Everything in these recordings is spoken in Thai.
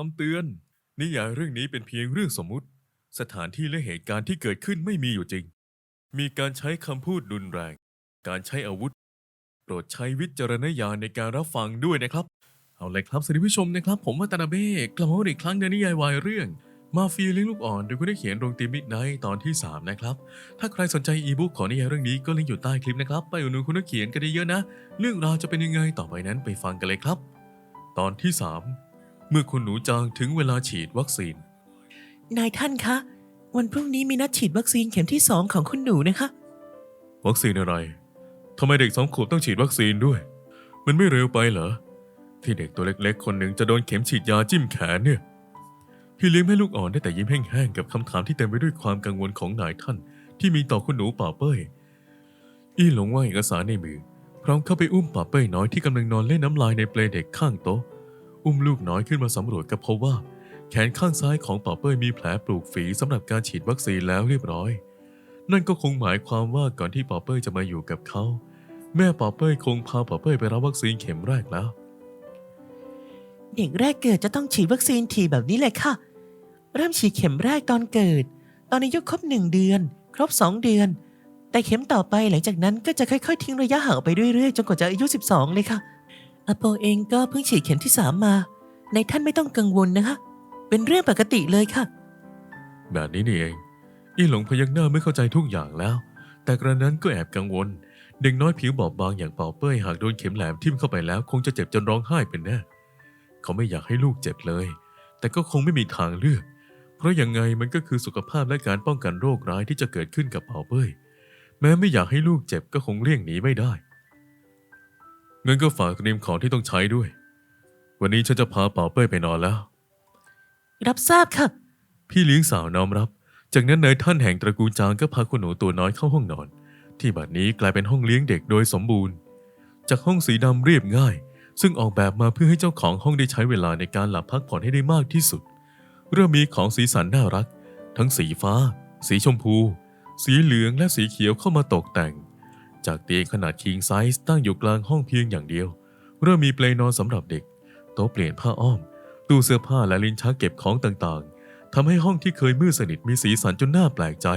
คำเตือน นิยายเรื่องนี้เป็นเพียงเรื่องสมมุติ สถานที่และเหตุการณ์ที่เกิดขึ้นไม่มีอยู่จริง มีการใช้คำพูดรุนแรง การใช้อาวุธ โปรดใช้วิจารณญาณในการรับฟังด้วยนะครับ เอาเลยครับสวัสดีผู้ชมนะครับ ผมวัตนาเบ้กลับมาอีกครั้งในนิยายวายเรื่องมาเฟียเลี้ยงลูกอ่อนโดยคุณได้เขียนโรงตีมิดไนท์ตอนที่ 3 นะครับ ถ้าใครสนใจอีบุ๊กของนิยายเรื่องนี้ก็ลิงก์อยู่ใต้คลิปนะครับ ไปอุดหนุนคุณนักเขียนกันเยอะๆนะ เรื่องราวจะเป็นยังไงต่อไปนั้นไปฟังกันเลยครับ ตอนที่ 3 เมื่อคุณหนูจางถึงเวลาฉีดวัคซีน นายท่านคะ วันพรุ่งนี้มีนัดฉีดวัคซีนเข็มที่สองของคุณหนูนะคะ วัคซีนอะไรทำไมเด็กสองขวบต้องฉีดวัคซีนด้วย มันไม่เร็วไปเหรอ ที่เด็กตัวเล็กๆ คนหนึ่งจะโดนเข็มฉีดยาจิ้มแขนเนี่ย พี่เลี้ยงแม่ลูกอ่อนได้แต่ยิ้มแห้งๆ กับคำถามที่เต็มไปด้วยความกังวลของนายท่าน ที่มีต่อคุณหนูป่าเป้ย อี้หลงว่าเอกสารในมือ พร้อมเข้าไปอุ้มป่าเป้ยน้อยที่กำลังนอนเล่นน้ำลายในเปลเด็กข้างโต๊ะ อุ้มลูกน้อยขึ้นมาสำรวจก็พบว่า แขนข้างซ้ายของป่าเป้ยมีแผลปลูกฝีสำหรับการฉีดวัคซีนแล้วเรียบร้อย นั่นก็คงหมายความว่าก่อนที่ป่าเป้ยจะมาอยู่กับเขา แม่ป่าเป้ยคงพาป่าเป้ยไปรับวัคซีนเข็มแรกแล้ว เด็กแรกเกิดจะต้องฉีดวัคซีนทีแบบนี้เลยค่ะ เริ่มฉีดเข็มแรกตอนเกิด ตอนอายุครบหนึ่งเดือน ครบสองเดือน แต่เข็มต่อไปหลังจากนั้นก็จะค่อยๆ ทิ้งระยะห่างไปเรื่อยๆจนกว่าจะอายุ 12 เลยค่ะ อโปเองก็เพิ่งฉีดเข็มที่สามมา ในท่านไม่ต้องกังวลนะคะ เป็นเรื่องปกติเลยค่ะ แบบนี้นี่เอง อี้หลงพยักหน้าไม่เข้าใจทุกอย่างแล้ว แต่กระนั้นก็แอบกังวล เด็กน้อยผิวบอบบางอย่างเป่าเป้ยหากโดนเข็มแหลมทิ่มเข้าไปแล้ว คงจะเจ็บจนร้องไห้เป็นแน่ เขาไม่อยากให้ลูกเจ็บเลย แต่ก็คงไม่มีทางเลือก เพราะยังไงมันก็คือสุขภาพและการป้องกันโรคร้ายที่จะเกิดขึ้นกับเป่าเป้ย แม้ไม่อยากให้ลูกเจ็บก็คงเลี่ยงหนีไม่ได้ เงินก็ฝากเตรียมของที่ต้องใช้ด้วย วันนี้ฉันจะพาเป่าเป้ยไปนอนแล้ว รับทราบค่ะ พี่เลี้ยงสาวน้อมรับ จากนั้นนายท่านแห่งตระกูลจางก็พาคุณหนูตัวน้อยเข้าห้องนอน ที่บัดนี้กลายเป็นห้องเลี้ยงเด็กโดยสมบูรณ์ จากห้องสีดำเรียบง่าย ซึ่งออกแบบมาเพื่อให้เจ้าของห้องได้ใช้เวลาในการหลับพักผ่อนให้ได้มากที่สุด เริ่มมีของสีสันน่ารัก ทั้งสีฟ้า สีชมพู สีเหลืองและสีเขียวเข้ามาตกแต่ง จากเตียงขนาดคิงไซส์ตั้งอยู่กลางห้องเพียงอย่างเดียว เริ่มมีเปลนอนสำหรับเด็ก โต๊ะเปลี่ยนผ้าอ้อม ตู้เสื้อผ้าและลิ้นชักเก็บของต่างๆทำให้ห้องที่เคยมืดสนิทมีสีสันจนน่าแปลกใจ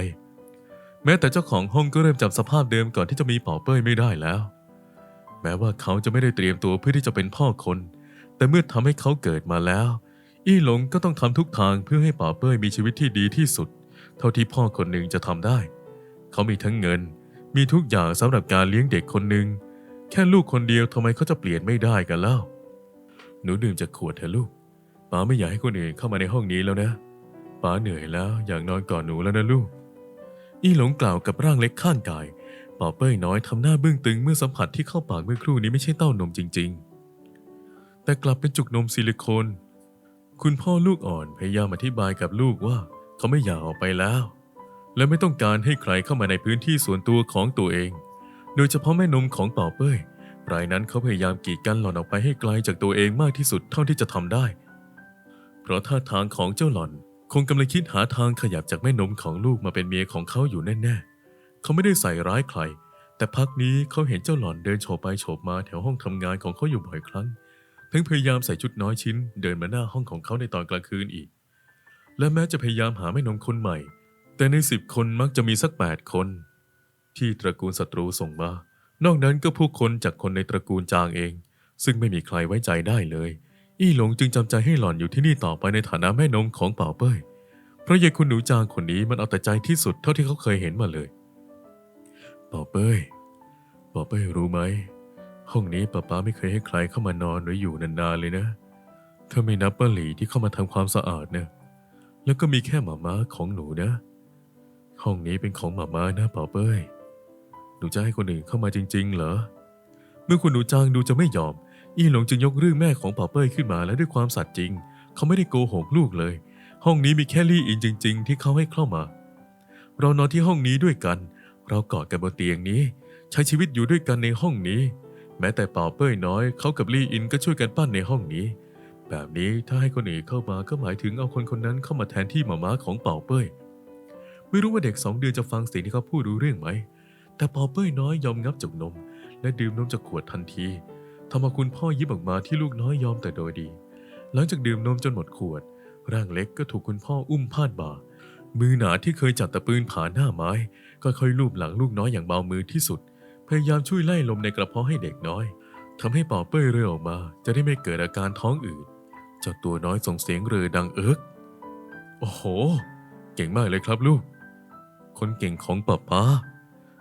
แม้แต่เจ้าของห้องก็เริ่มจำสภาพเดิมก่อนที่จะมีเป่าเป้ยไม่ได้แล้ว แม้ว่าเขาจะไม่ได้เตรียมตัวเพื่อที่จะเป็นพ่อคน แต่เมื่อทำให้เขาเกิดมาแล้ว อี้หลงก็ต้องทำทุกทางเพื่อให้เป่าเป้ยมีชีวิตที่ดีที่สุด เท่าที่พ่อคนหนึ่งจะทำได้ เขามีทั้งเงิน มีทุกอย่างสำหรับการเลี้ยงเด็กคนหนึ่งแค่ลูกคนเดียวทำไมเขาจะเปลี่ยนไม่ได้กันเล่า หนูดื่มจากขวดเถอะลูกป๋าไม่อยากให้คนอื่นเข้ามาในห้องนี้แล้วนะป๋าเหนื่อยแล้วอยากนอนก่อนหนูแล้วนะลูก อี้หลงกล่าวกับร่างเล็กข้างกายป๋าเป้ยน้อยทำหน้าบึ้งตึงเมื่อสัมผัสที่เข้าปากเมื่อครู่นี้ไม่ใช่เต้านมจริง ๆ แต่กลับเป็นจุกนมซิลิโคน คุณพ่อลูกอ่อนพยายามอธิบายกับลูกว่าเขาไม่อยากออกไปแล้ว และไม่ต้องการให้ใครเข้ามาในพื้นที่ส่วนตัวของตัวเอง โดยเฉพาะแม่นมของเป๋าเป้ยรายนั้นเขาพยายามกีดกันหล่อนออกไปให้ไกลจากตัวเองมากที่สุดเท่าที่จะทำได้ เพราะท่าทางของเจ้าหล่อนคงกำลังคิดหาทางขยับจากแม่นมของลูกมาเป็นเมียของเขาอยู่แน่ๆ เขาไม่ได้ใส่ร้ายใคร แต่พักนี้เขาเห็นเจ้าหล่อนเดินโฉบไปโฉบมาแถวห้องทำงานของเขาอยู่บ่อยครั้ง ทั้งพยายามใส่ชุดน้อยชิ้น เดินมาหน้าห้องของเขาในตอนกลางคืนอีก และแม้จะพยายามหาแม่นมคนใหม่ แต่ในสิบคนมักจะมีสักแปดคน ที่ตระกูลศัตรูส่งมา นอกนั้นก็ผู้คนจากคนในตระกูลจางเอง ซึ่งไม่มีใครไว้ใจได้เลย อี้หลงจึงจำใจให้หล่อนอยู่ที่นี่ต่อไปในฐานะแม่นมของเป่าเป้ยเพราะยายคุณหนูจางคนนี้มันเอาแต่ใจที่สุดเท่าที่เขาเคยเห็นมาเลย เป่าเป้ยเป่าเป้ยรู้ไหม ห้องนี้ป้าป้าไม่เคยให้ใครเข้ามานอนหรืออยู่นานๆเลยนะถ้าไม่นับป้าหลีที่เข้ามาทำความสะอาดนะแล้วก็มีแค่หมาม้าของหนูนะ ห้องนี้เป็นของหมาม้านะเป่าเป้ย หนูจะให้คนอื่นเข้ามาจริง ๆ เหรอ เมื่อคุณหนูจางดูจะไม่ยอม อี้หลงจึงยกเรื่องแม่ของเป่าเป้ยขึ้นมาและด้วยความสัตย์จริง เขาไม่ได้โกหกลูกเลย ห้องนี้มีแค่ลี่อินจริง ๆ ที่เขาให้เข้ามา เรานอนที่ห้องนี้ด้วยกัน เรากอดกันบนเตียงนี้ ใช้ชีวิตอยู่ด้วยกันในห้องนี้ แม้แต่เป่าเป้ยน้อยเขากับลี่อินก็ช่วยกันปั้นในห้องนี้ แบบนี้ถ้าให้คนอื่นเข้ามาก็หมายถึงเอาคนคนนั้นเข้ามาแทนที่หมาม้าของเป่าเป้ย ไม่รู้ว่าเด็กสองเดือนจะฟังสิ่งที่เขาพูดรู้เรื่องไหม แต่ป่าเป้ยน้อยยอมงับจากนม และดื่มนมจากขวดทันทีทำเอาคุณพ่อยิ้มออกมาที่ลูกน้อยยอมแต่โดยดี หลังจากดื่มนมจนหมดขวด ร่างเล็กก็ถูกคุณพ่ออุ้มพาดบ่า มือหนาที่เคยจับตะปืนผ่านหน้าไม้ ก็ค่อยลูบหลังลูกน้อยอย่างเบามือที่สุด พยายามช่วยไล่ลมในกระเพาะให้เด็กน้อยทำให้ป่าเป้ยเรือออกมา จะได้ไม่เกิดอาการท้องอืดเจ้าตัวน้อยส่งเสียงเรือดังเอิกโอ้โห เก่งมากเลยครับลูก คนเก่งของป้าป้า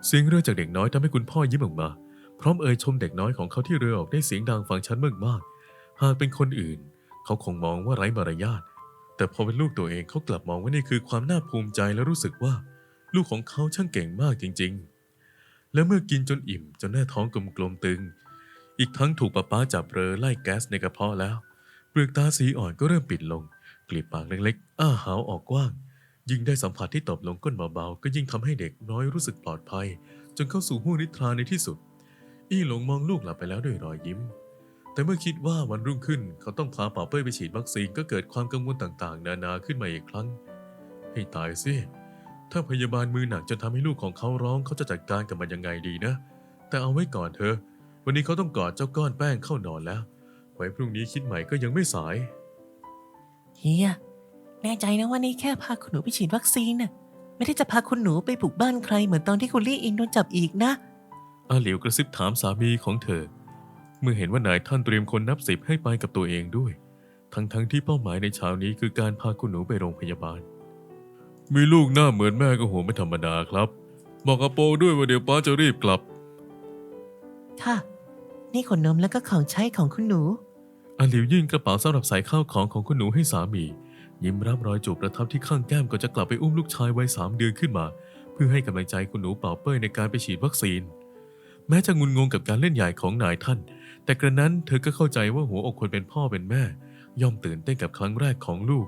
เสียงเรือจากเด็กน้อยทำให้คุณพ่อยิ้มออกมา พร้อมเอ่ยชมเด็กน้อยของเขาที่เรือออกได้เสียงดังฟังชัดมากๆหากเป็นคนอื่น เขาคงมองว่าไร้มารยาทแต่พอเป็นลูกตัวเองเขากลับมองว่านี่คือความน่าภูมิใจและรู้สึกว่า ลูกของเขาช่างเก่งมากจริง ๆ และเมื่อกินจนอิ่มจนหน้าท้องกลมๆตึง อีกทั้งถูกป้าป้าจับเรอไล่แก๊สในกระเพาะแล้ว เปลือกตาสีอ่อนก็เริ่มปิดลงกลีบปากเล็กๆ อ้าหาวออกกว้าง ยิ่งได้สัมผัสที่ตบลงก้นเบาๆ ก็ยิ่งทำให้เด็กน้อยรู้สึกปลอดภัย จนเข้าสู่ห้วงนิทราในที่สุด อี้หลงมองลูกหลับไปแล้วด้วยรอยยิ้ม แต่เมื่อคิดว่าวันรุ่งขึ้นเขาต้องพาป่าเป้ยไปฉีดวัคซีนก็เกิดความกังวลต่างๆ นานาขึ้นมาอีกครั้ง ให้ตายสิถ้าพยาบาลมือหนักจนทำให้ลูกของเขาร้องเขาจะจัดการกับมันยังไงดีนะ แต่เอาไว้ก่อนเถอะ วันนี้เขาต้องกอดเจ้าก้อนแป้งเข้านอนแล้ว ไว้พรุ่งนี้คิดใหม่ก็ยังไม่สาย เฮีย แน่ใจนะว่านี่แค่พาคุณหนูไปฉีดวัคซีนน่ะ ไม่ได้จะพาคุณหนูไปบุกบ้านใครเหมือนตอนที่คุณลี่อินโดนจับอีกนะ อาหลิวกระซิบถามสามีของเธอ เมื่อเห็นว่านายท่านเตรียมคนนับสิบให้ไปกับตัวเองด้วย ทั้งๆที่เป้าหมายในเช้านี้คือการพาคุณหนูไปโรงพยาบาล มีลูกหน้าเหมือนแม่ก็หัวไม่ธรรมดาครับบอกอาโปด้วยว่าเดี๋ยวป้าจะรีบกลับ ค่ะ นี่ขนนมแล้วก็ของใช้ของคุณหนูอาหลิวยื่นกระเป๋าสำหรับใส่ข้าวของของคุณหนูให้สามี ยิ้มรับรอยจูบประทับที่ข้างแก้มก่อนจะกลับไปอุ้มลูกชายวัยสามเดือนขึ้นมา เพื่อให้กำลังใจคุณหนูเป่าเป้ยในการไปฉีดวัคซีน แม้จะงุนงงกับการเล่นใหญ่ของนายท่าน แต่กระนั้นเธอก็เข้าใจว่าหัวอกคนเป็นพ่อเป็นแม่ ย่อมตื่นเต้นกับครั้งแรกของลูก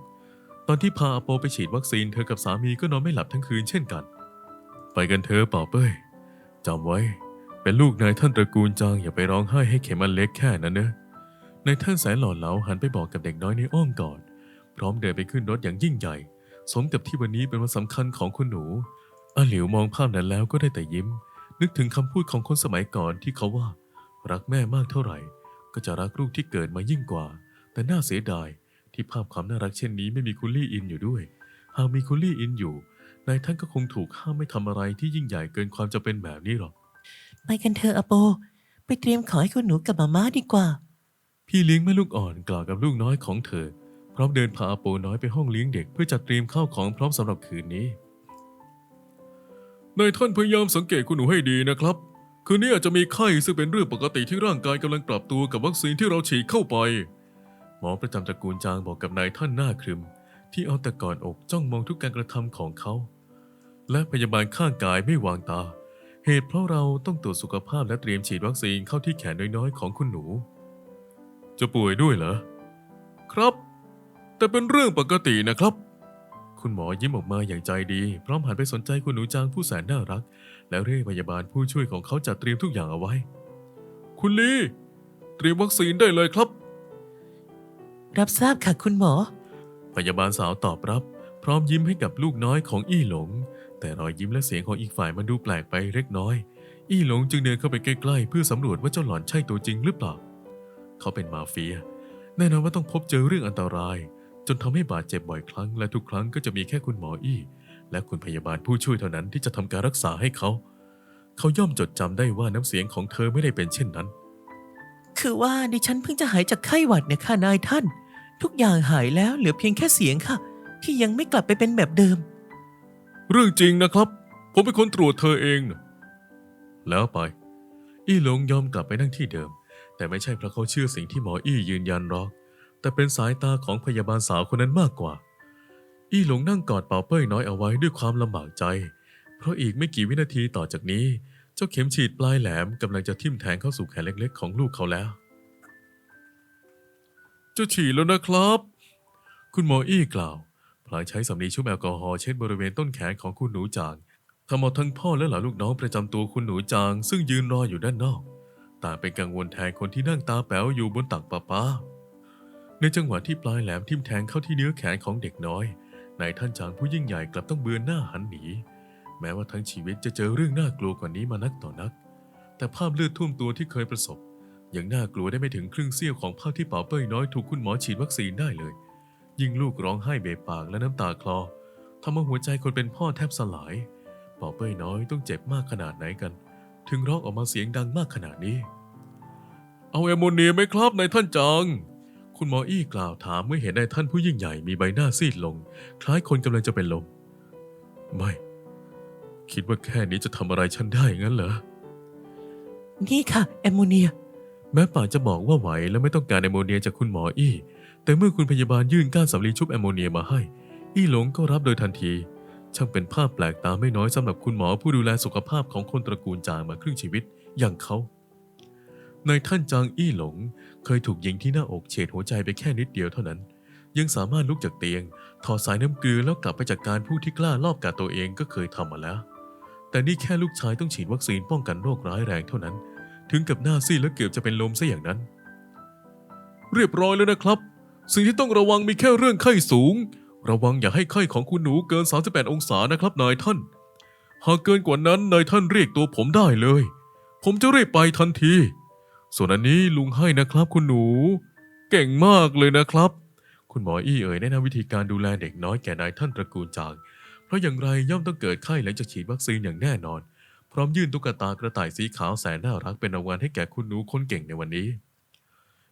ตอนที่พาอาโปไปฉีดวัคซีนเธอกับสามีก็นอนไม่หลับทั้งคืนเช่นกัน ไปกันเถอะเป่าเป้ยจำไว้ เป็นลูกนายท่านตระกูลจางอย่าไปร้องไห้ให้เข็มันเล็กแค่นั้นเนอะนายท่านแสนหล่อเหลาหันไปบอกกับเด็กน้อยในอ้อมกอด ร้อมเดินไปขึ้นรถอย่างยิ่งใหญ่ สมกับที่วันนี้เป็นวันสำคัญของคุณหนูอาหลิวมองภาพนั้นแล้วก็ได้แต่ยิ้ม นึกถึงคำพูดของคนสมัยก่อนที่เขาว่า รักแม่มากเท่าไหร่ ก็จะรักลูกที่เกิดมายิ่งกว่า แต่น่าเสียดายที่ภาพความน่ารักเช่นนี้ไม่มีคุณลี่อินอยู่ด้วย หากมีคุณลี่อินอยู่ นายท่านก็คงถูกห้ามไม่ทำอะไรที่ยิ่งใหญ่เกินความจะเป็นแบบนี้หรอก ไปกันเถอะอโป ไปเตรียมของให้คุณหนูกับมาม่าดีกว่า พี่เลี้ยงแม่ลูกอ่อนกล่าวกับลูกน้อยของเธอ พร้อมเดินพาอาโปน้อยไปห้องเลี้ยงเด็กเพื่อจัดเตรียมข้าวของพร้อมสำหรับคืนนี้นายท่านพยายามสังเกตคุณหนูให้ดีนะครับ คืนนี้อาจจะมีไข้ซึ่งเป็นเรื่องปกติที่ร่างกายกำลังปรับตัวกับวัคซีนที่เราฉีดเข้าไป หมอประจำตระกูลจางบอกกับนายท่านหน้าครึม ที่เอาแต่กอดอกจ้องมองทุกการกระทำของเขา และพยาบาลข้างกายไม่วางตา เหตุเพราะเราต้องตรวจสุขภาพและเตรียมฉีดวัคซีนเข้าที่แขนน้อยๆของคุณหนู จะป่วยด้วยเหรอ ครับ แต่เป็นเรื่องปกตินะครับ คุณหมอยิ้มออกมาอย่างใจดี พร้อมหันไปสนใจคุณหนูจางผู้แสนน่ารัก แล้วเรียกพยาบาลผู้ช่วยของเขาจัดเตรียมทุกอย่างเอาไว้ คุณลีเตรียมวัคซีนได้เลยครับ รับทราบค่ะคุณหมอ พยาบาลสาวตอบรับ พร้อมยิ้มให้กับลูกน้อยของอี้หลง แต่รอยยิ้มและเสียงของอีกฝ่ายมันดูแปลกไปเล็กน้อย อี้หลงจึงเดินเข้าไปใกล้ๆเพื่อสำรวจว่าเจ้าหล่อนใช่ตัวจริงหรือเปล่า เขาเป็นมาเฟียแน่นอนว่าต้องพบเจอเรื่องอันตราย จนทำให้บาดเจ็บบ่อยครั้ง และทุกครั้งก็จะมีแค่คุณหมออี้ และคุณพยาบาลผู้ช่วยเท่านั้นที่จะทำการรักษาให้เขา เขาย่อมจดจำได้ว่าน้ำเสียงของเธอไม่ได้เป็นเช่นนั้น คือว่าดิฉันเพิ่งจะหายจากไข้หวัดเนี่ยค่ะนายท่าน ทุกอย่างหายแล้วเหลือเพียงแค่เสียงค่ะ ที่ยังไม่กลับไปเป็นแบบเดิม เรื่องจริงนะครับ ผมเป็นคนตรวจเธอเองนะแล้วไป อี้หลงยอมกลับไปนั่งที่เดิม แต่ไม่ใช่เพราะเขาเชื่อสิ่งที่หมออี้ยืนยันหรอก แต่เป็นสายตาของพยาบาลสาวคนนั้นมากกว่า อี้หลงนั่งกอดเป่าเป้ยน้อยเอาไว้ด้วยความลำบากใจ เพราะอีกไม่กี่วินาทีต่อจากนี้ เจ้าเข็มฉีดปลายแหลมกำลังจะทิ่มแทงเข้าสู่แขนเล็ก ๆ ของลูกเขาแล้ว จะฉีดแล้วนะครับ คุณหมออี้กล่าวพลางใช้สำลีชุบแอลกอฮอล์เช็ดบริเวณต้นแขนของคุณหนูจางทำเอาทั้งพ่อและหลานลูกน้องประจำตัวคุณหนูจาง ซึ่งยืนรออยู่ด้านนอกต่างเป็นกังวลแทนคนที่นั่งตาแป๋วอยู่บนตักป้าป้า ในจังหวะที่ปลายแหลมทิ่มแทงเข้าที่เนื้อแขนของเด็กน้อย นายท่านจางผู้ยิ่งใหญ่กลับต้องเบือนหน้าหันหนี แม้ว่าทั้งชีวิตจะเจอเรื่องน่ากลัวกว่านี้มานักต่อนัก แต่ภาพเลือดท่วมตัวที่เคยประสบ ยังน่ากลัวได้ไม่ถึงครึ่งเสี้ยวของภาพที่เป๋าเป้ยน้อยถูกคุณหมอฉีดวัคซีนได้เลย ยิ่งลูกร้องไห้เบปากและน้ำตาคลอทำให้หัวใจคนเป็นพ่อแทบสลาย เป๋าเป้ยน้อยต้องเจ็บมากขนาดไหนกัน ถึงร้องออกมาเสียงดังมากขนาดนี้ เอาแอมโมเนียไหมครับนายท่านจัง คุณหมออี้กล่าวถามเมื่อเห็นนายท่านผู้ยิ่งใหญ่มีใบหน้าซีดลง คล้ายคนกำลังจะเป็นลม ไม่ คิดว่าแค่นี้จะทำอะไรฉันได้งั้นเหรอ นี่ค่ะ แอมโมเนีย แม้ป่ากจะบอกว่าไหวและไม่ต้องการแอมโมเนียจากคุณหมออี้ แต่เมื่อคุณพยาบาลยื่นก้านสำลีชุบแอมโมเนียมาให้ อี้หลงก็รับโดยทันที ช่างเป็นภาพแปลกตาไม่น้อยสำหรับคุณหมอผู้ดูแลสุขภาพของคนตระกูลจางมาครึ่งชีวิตอย่างเขา ในท่านจางอี้หลง เคยถูกยิงที่หน้าอกเฉดหัวใจไปแค่นิดเดียวเท่านั้น ยังสามารถลุกจากเตียง ถอดสายน้ำเกลือแล้วกลับไปจากการผู้ที่กล้าลอบกัดตัวเองก็เคยทำมาแล้ว แต่นี่แค่ลูกชายต้องฉีดวัคซีนป้องกันโรคร้ายแรงเท่านั้น ถึงกับหน้าซีดและเกือบจะเป็นลมซะอย่างนั้น เรียบร้อยแล้วนะครับ สิ่งที่ต้องระวังมีแค่เรื่องไข้สูง ระวังอย่าให้ไข้ของคุณหนูเกิน 38 องศานะครับนายท่าน หากเกินกว่านั้นนายท่านเรียกตัวผมได้เลย ผมจะรีบไปทันที ส่วนอันนี้ลุงให้นะครับคุณหนู เก่งมากเลยนะครับ คุณหมออี้เอ๋ยแนะนำวิธีการดูแลเด็กน้อยแก่นายท่านตระกูลจาง เพราะอย่างไรย่อมต้องเกิดไข้หลังจากฉีดวัคซีนอย่างแน่นอน พร้อมยื่นตุ๊กตากระต่ายสีขาวแสนน่ารักเป็นรางวัลให้แก่คุณหนูคนเก่งในวันนี้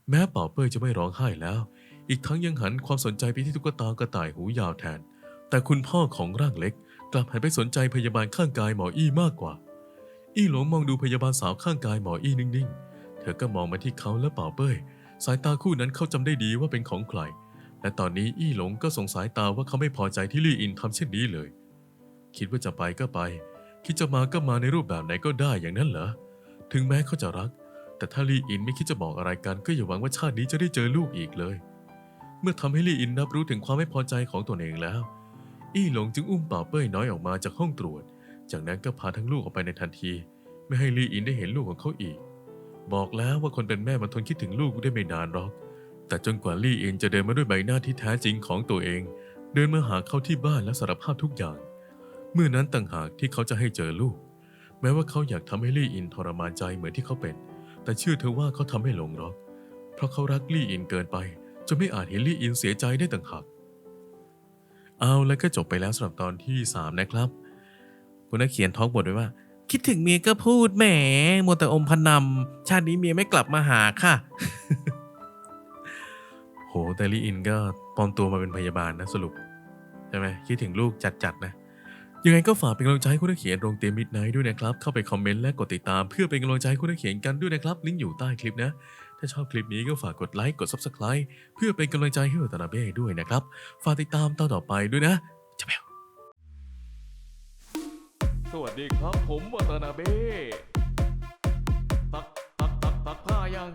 แม้เป่าเป้ยจะไม่ร้องไห้แล้ว อีกทั้งยังหันความสนใจไปที่ตุ๊กตากระต่ายหูยาวแทน แต่คุณพ่อของร่างเล็ก กลับหันไปสนใจพยาบาลข้างกายหมออี้มากกว่า อี้หลงมองดูพยาบาลสาวข้างกายหมออี้นิ่งๆ เธอก็มองมาที่เขาและเป่าเป้ย สายตาคู่นั้นเขาจำได้ดีว่าเป็นของใคร และตอนนี้อี้หลงก็สงสายตาว่าเขาไม่พอใจที่ลี่อินทำเช่นนี้เลย คิดว่าจะไปก็ไป คิดจะมาก็มาในรูปแบบไหนก็ได้อย่างนั้นเหรอ ถึงแม้เขาจะรัก แต่ถ้าลี่อินไม่คิดจะบอกอะไรกันก็อย่าหวังว่าชาตินี้จะได้เจอลูกอีกเลย เมื่อทำให้ลี่อินรับรู้ถึงความไม่พอใจของตนเองแล้ว อี้หลงจึงอุ้มเป่าเป้ยน้อยออกมาจากห้องตรวจ จากนั้นก็พาทั้งลูกออกไปในทันที ไม่ให้ลี่อินได้เห็นลูกของเขาอีก บอกแล้วว่าคนเป็นแม่มันทนคิดถึงลูกได้ไม่นานหรอก แต่จนกว่าลี่เอินจะเดินมาด้วยใบหน้าที่แท้จริงของตัวเอง เดินมาหาเขาที่บ้านและสารภาพทุกอย่าง เมื่อนั้นต่างหากที่เขาจะให้เจอลูก แม้ว่าเขาอยากทำให้ลี่อินทรมานใจเหมือนที่เขาเป็น แต่เชื่อเธอว่าเขาทำให้หลงหรอก เพราะเขารักลี่อินเกินไปจนไม่อาจเห็นลี่อินเสียใจได้ต่างหาก เอาแล้วก็จบไปแล้วสำหรับตอนที่ 3 นะครับ คุณนักเขียนท้องบทไว้ว่า คิดถึงเมียก็พูดแหมมัวแต่อมพนำชาตินี้เมียไม่กลับมาหาค่ะ โหแต่ลี่อินก็ปลอมตัวมาเป็นพยาบาลนะสรุป ใช่ไหมคิดถึงลูกจัดๆนะ ยังไงก็ฝากเป็นกำลังใจให้คุณนักเขียนโรงเตียมมิดไนท์ด้วยนะครับ เข้าไปคอมเมนต์และกดติดตาม เพื่อเป็นกำลังใจให้คุณนักเขียนกันด้วยนะครับ ลิงก์อยู่ใต้คลิปนะถ้าชอบคลิปนี้ก็ฝากกดไลค์กด Subscribe เพื่อเป็นกำลังใจให้วัตนาเบ้ด้วยนะครับ ฝากติดตามตอนต่อไปด้วยนะจะแมว สวัสดีครับผมวัตนาเบ้ตักตักตักตักผ้ายัง